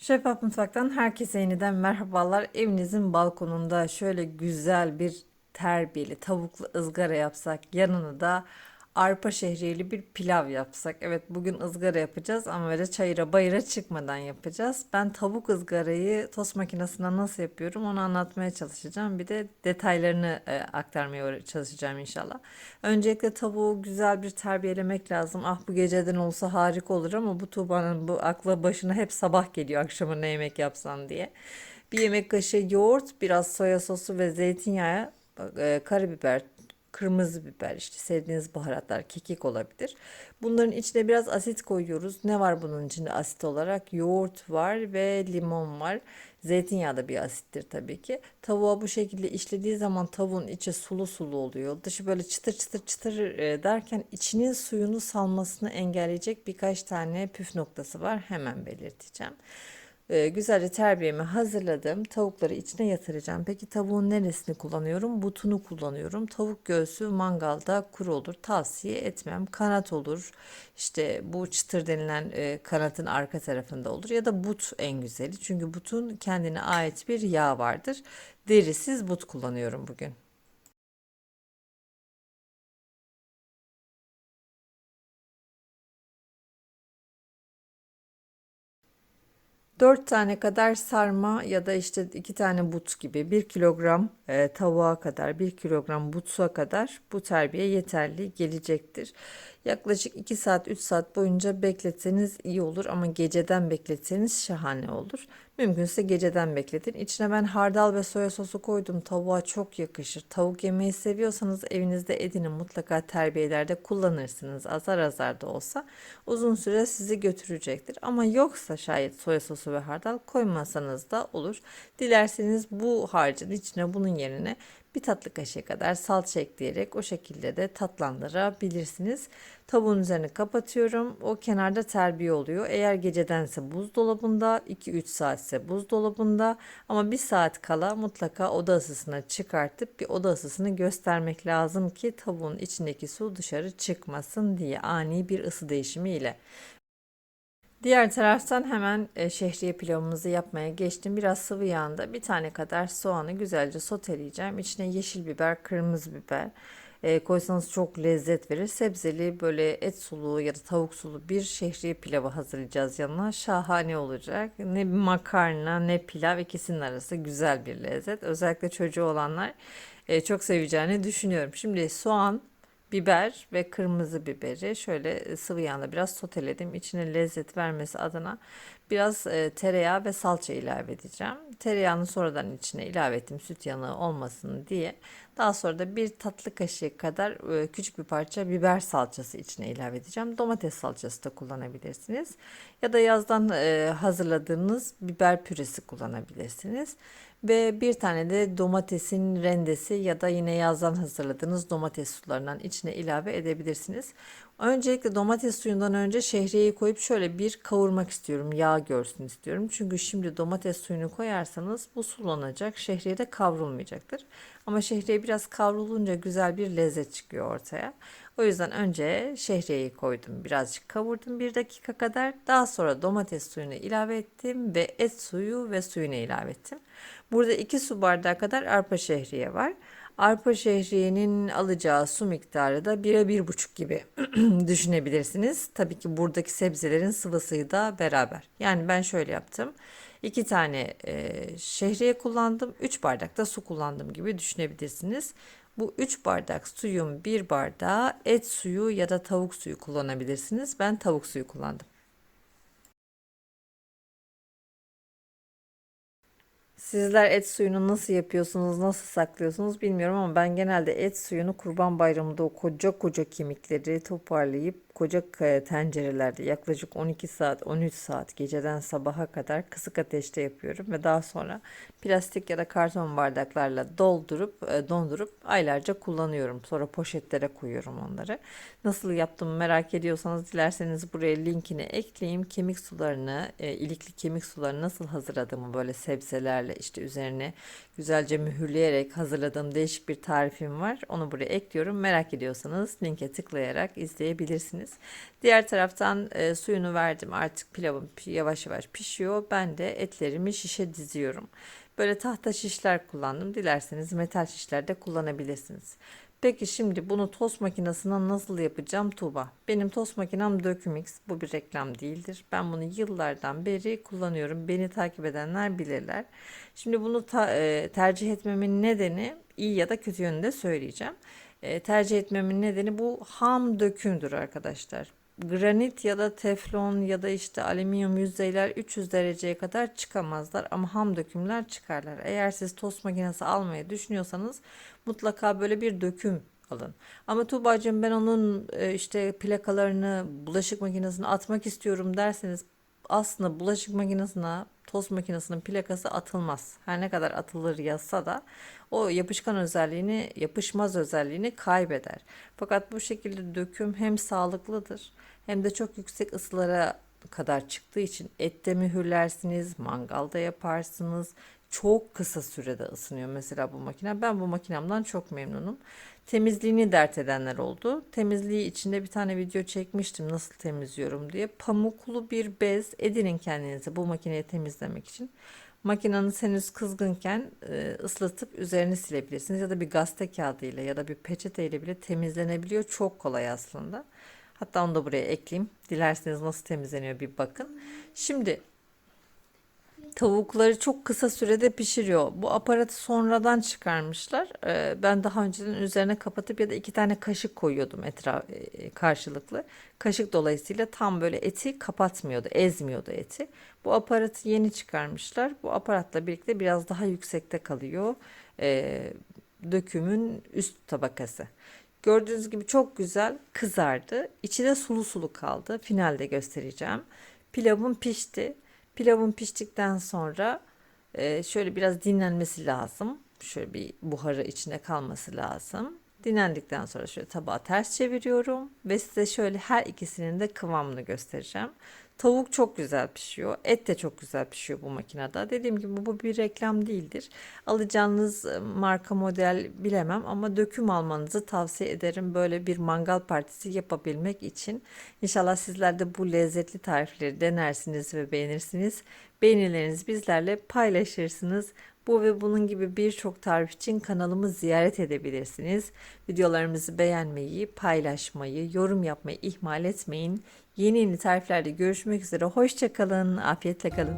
Şeffaf Mutfak'tan herkese yeniden merhabalar. Evinizin balkonunda şöyle güzel bir terbiyeli tavuklu ızgara yapsak, yanına da arpa şehriyeli bir pilav yapsak. Evet bugün ızgara yapacağız ama böyle çayıra bayıra çıkmadan yapacağız. Ben tavuk ızgarayı tost makinesinde nasıl yapıyorum onu anlatmaya çalışacağım. Bir de detaylarını e, aktarmaya çalışacağım inşallah. Öncelikle tavuğu güzel bir terbiyelemek lazım. Ah bu geceden olsa harika olur ama bu Tuğba'nın bu akla başına hep sabah geliyor akşama ne yemek yapsan diye. Bir yemek kaşığı yoğurt, biraz soya sosu ve zeytinyağı, e, karabiber, kırmızı biber, işte sevdiğiniz baharatlar, kekik olabilir. Bunların içine biraz asit koyuyoruz. Ne var bunun içinde asit olarak? Yoğurt var ve limon var. Zeytinyağı da bir asittir tabii ki. Tavuğa bu şekilde işlediği zaman tavuğun içi sulu sulu oluyor. Dışı böyle çıtır çıtır çıtır e, derken içinin suyunu salmasını engelleyecek birkaç tane püf noktası var. Hemen belirteceğim. Ee, güzelce terbiyemi hazırladım. Tavukları içine yatıracağım. Peki tavuğun neresini kullanıyorum? Butunu kullanıyorum. Tavuk göğsü mangalda kuru olur. Tavsiye etmem. Kanat olur. İşte bu çıtır denilen e, kanatın arka tarafında olur. Ya da but en güzeli. Çünkü butun kendine ait bir yağ vardır. Derisiz but kullanıyorum bugün. Dört tane kadar sarma ya da işte iki tane but gibi bir kilogram e, tavuğa kadar bir kilogram butsuğa kadar bu terbiye yeterli gelecektir. Yaklaşık 2 saat 3 saat boyunca bekletseniz iyi olur ama geceden bekletseniz şahane olur. Mümkünse geceden bekletin. İçine ben hardal ve soya sosu koydum. Tavuğa çok yakışır. Tavuk yemeyi seviyorsanız evinizde edinin mutlaka terbiyelerde kullanırsınız. Azar azar da olsa uzun süre sizi götürecektir. Ama yoksa şayet soya sosu ve hardal koymasanız da olur. Dilerseniz bu harcın içine bunun yerine bir tatlı kaşığı kadar salça ekleyerek o şekilde de tatlandırabilirsiniz. Tavuğun üzerini kapatıyorum. O kenarda terbiye oluyor. Eğer gecedense buzdolabında, 2-3 saatse buzdolabında ama bir saat kala mutlaka oda ısısına çıkartıp bir oda ısısını göstermek lazım ki tavuğun içindeki su dışarı çıkmasın diye ani bir ısı değişimi ile. Diğer taraftan hemen e, şehriye pilavımızı yapmaya geçtim. Biraz sıvı yağında bir tane kadar soğanı güzelce soteleyeceğim. İçine yeşil biber, kırmızı biber e, koysanız çok lezzet verir. Sebzeli böyle et sulu ya da tavuk sulu bir şehriye pilavı hazırlayacağız yanına. Şahane olacak. Ne makarna ne pilav ikisinin arası güzel bir lezzet. Özellikle çocuğu olanlar e, çok seveceğini düşünüyorum. Şimdi soğan, biber ve kırmızı biberi şöyle sıvı yağla biraz soteledim. İçine lezzet vermesi adına biraz e, tereyağı ve salça ilave edeceğim. Tereyağını sonradan içine ilave ettim süt yanığı olmasın diye. Daha sonra da bir tatlı kaşığı kadar e, küçük bir parça biber salçası içine ilave edeceğim. Domates salçası da kullanabilirsiniz. Ya da yazdan e, hazırladığınız biber püresi kullanabilirsiniz. Ve bir tane de domatesin rendesi ya da yine yazdan hazırladığınız domates sularından içine ilave edebilirsiniz. Öncelikle domates suyundan önce şehriyeyi koyup şöyle bir kavurmak istiyorum. Yağ görsün istiyorum. Çünkü şimdi domates suyunu koyarsanız bu sulanacak. Şehriye de kavrulmayacaktır. Ama şehriye biraz kavrulunca güzel bir lezzet çıkıyor ortaya. O yüzden önce şehriyeyi koydum. Birazcık kavurdum bir dakika kadar. Daha sonra domates suyunu ilave ettim ve et suyu ve suyunu ilave ettim. Burada 2 su bardağı kadar arpa şehriye var. Arpa şehriyenin alacağı su miktarı da 1'e 1,5 gibi düşünebilirsiniz. Tabii ki buradaki sebzelerin sıvısı da beraber. Yani ben şöyle yaptım. 2 tane e, şehriye kullandım. 3 bardak da su kullandım gibi düşünebilirsiniz. Bu 3 bardak suyun 1 bardağı et suyu ya da tavuk suyu kullanabilirsiniz. Ben tavuk suyu kullandım. Sizler et suyunu nasıl yapıyorsunuz, nasıl saklıyorsunuz bilmiyorum ama ben genelde et suyunu Kurban Bayramı'nda o koca koca kemikleri toparlayıp koca tencerelerde yaklaşık 12 saat 13 saat geceden sabaha kadar kısık ateşte yapıyorum ve daha sonra plastik ya da karton bardaklarla doldurup e, dondurup aylarca kullanıyorum. Sonra poşetlere koyuyorum onları. Nasıl yaptığımı merak ediyorsanız dilerseniz buraya linkini ekleyeyim. Kemik sularını, e, ilikli kemik sularını nasıl hazırladığımı böyle sebzelerle işte üzerine güzelce mühürleyerek hazırladığım değişik bir tarifim var. Onu buraya ekliyorum. Merak ediyorsanız linke tıklayarak izleyebilirsiniz. Diğer taraftan e, suyunu verdim artık pilavım pi- yavaş yavaş pişiyor. Ben de etlerimi şişe diziyorum. Böyle tahta şişler kullandım. Dilerseniz metal şişler de kullanabilirsiniz. Peki şimdi bunu tost makinesine nasıl yapacağım Tuğba? Benim tost makinem Dökümix. Bu bir reklam değildir. Ben bunu yıllardan beri kullanıyorum. Beni takip edenler bilirler. Şimdi bunu ta- e, tercih etmemin nedeni iyi ya da kötü yönünde söyleyeceğim. E, tercih etmemin nedeni bu ham dökümdür arkadaşlar. Granit ya da teflon ya da işte alüminyum yüzeyler 300 dereceye kadar çıkamazlar ama ham dökümler çıkarlar. Eğer siz tost makinesi almayı düşünüyorsanız mutlaka böyle bir döküm alın. Ama Tuğba'cığım ben onun e, işte plakalarını bulaşık makinesine atmak istiyorum derseniz aslında bulaşık makinesine tost makinesinin plakası atılmaz. Her ne kadar atılır yazsa da o yapışkan özelliğini, yapışmaz özelliğini kaybeder. Fakat bu şekilde döküm hem sağlıklıdır hem de çok yüksek ısılara kadar çıktığı için ette mühürlersiniz, mangalda yaparsınız. Çok kısa sürede ısınıyor mesela bu makine. Ben bu makinemden çok memnunum. Temizliğini dert edenler oldu. Temizliği içinde bir tane video çekmiştim nasıl temizliyorum diye. Pamuklu bir bez edinin kendinize bu makineyi temizlemek için. Makineniz henüz kızgınken e, ıslatıp üzerini silebilirsiniz ya da bir gazete kağıdı ile ya da bir peçeteyle bile temizlenebiliyor. Çok kolay aslında. Hatta onu da buraya ekleyeyim. Dilerseniz nasıl temizleniyor bir bakın. Şimdi tavukları çok kısa sürede pişiriyor. Bu aparatı sonradan çıkarmışlar. Ee, ben daha önceden üzerine kapatıp ya da iki tane kaşık koyuyordum etraf e, karşılıklı. Kaşık dolayısıyla tam böyle eti kapatmıyordu, ezmiyordu eti. Bu aparatı yeni çıkarmışlar. Bu aparatla birlikte biraz daha yüksekte kalıyor. Ee, dökümün üst tabakası. Gördüğünüz gibi çok güzel kızardı. İçi de sulu sulu kaldı. Finalde göstereceğim. Pilavım pişti. Pilavın piştikten sonra e, şöyle biraz dinlenmesi lazım. Şöyle bir buharı içine kalması lazım. Dinlendikten sonra şöyle tabağı ters çeviriyorum ve size şöyle her ikisinin de kıvamını göstereceğim. Tavuk çok güzel pişiyor. Et de çok güzel pişiyor bu makinede. Dediğim gibi bu bir reklam değildir. Alacağınız e, marka model bilemem ama döküm almanızı tavsiye ederim. Böyle bir mangal partisi yapabilmek için. İnşallah sizler de bu lezzetli tarifleri denersiniz ve beğenirsiniz. Beğenilerinizi bizlerle paylaşırsınız. Bu ve bunun gibi birçok tarif için kanalımı ziyaret edebilirsiniz. Videolarımızı beğenmeyi, paylaşmayı, yorum yapmayı ihmal etmeyin. Yeni yeni tariflerde görüşmek üzere. Hoşçakalın, afiyetle kalın.